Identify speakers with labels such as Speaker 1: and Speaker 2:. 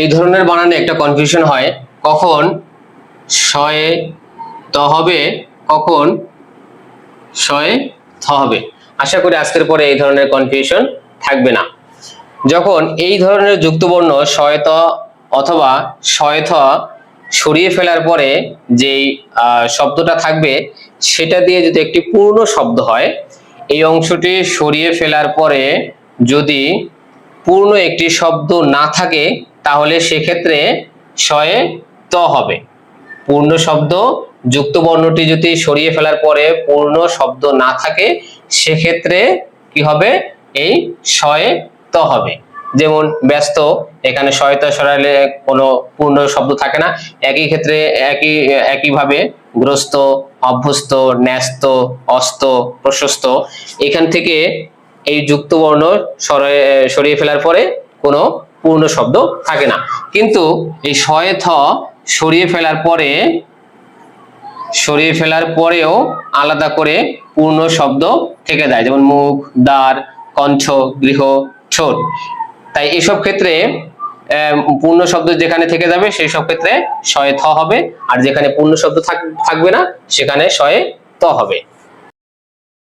Speaker 1: এই ধরনের বানানে একটা কনফিউশন হয়। কখন শয়ে ত হবে, কখন শয়ে থ হবে। আশা করি আজকের পরে এই ধরনের কনফিউশন থাকবে না। যখন এই ধরনের যুক্তবর্ণ শয়ত অথবা শয়থ সরিয়ে ফেলার পরে যেই শব্দটা থাকবে, সেটা দিয়ে যদি একটি পূর্ণ শব্দ হয়, এই অংশটি সরিয়ে ফেলার পরে যদি পূর্ণ একটি শব্দ না থাকে তাহলে সেক্ষেত্রে শয়ে ত হবে। পূর্ণ শব্দ, যুক্ত বর্ণটি যদি সরিয়ে ফেলার পরে পূর্ণ শব্দ না থাকে, সেক্ষেত্রে কি হবে? এই শয়ে ত হবে। যেমন ব্যস্ত, এখানে শয়তা সরাইলে কোনো পূর্ণ শব্দ থাকে না। একই ক্ষেত্রে একই, একইভাবে গ্রস্ত, অভ্যস্ত, ন্যস্ত, অস্ত, প্রশস্ত, এখান থেকে এই যুক্ত বর্ণ সরে- সরিয়ে ফেলার পরে কোনো পূর্ণ শব্দ থাকে না। কিন্তু এই শয়ে থ সরিয়ে ফেলার পরে, সরিয়ে ফেলার পরেও আলাদা করে পূর্ণ শব্দ থেকে যায়। যেমন মুখ, দ্বার, কণ্ঠ, গৃহ, ঠোঁট। তাই এসব ক্ষেত্রে পূর্ণ শব্দ যেখানে থেকে যাবে, সেই সব ক্ষেত্রে শয়ে থ হবে। আর যেখানে পূর্ণ শব্দ থাক- থাকবে না, সেখানে শয়ে ত হবে।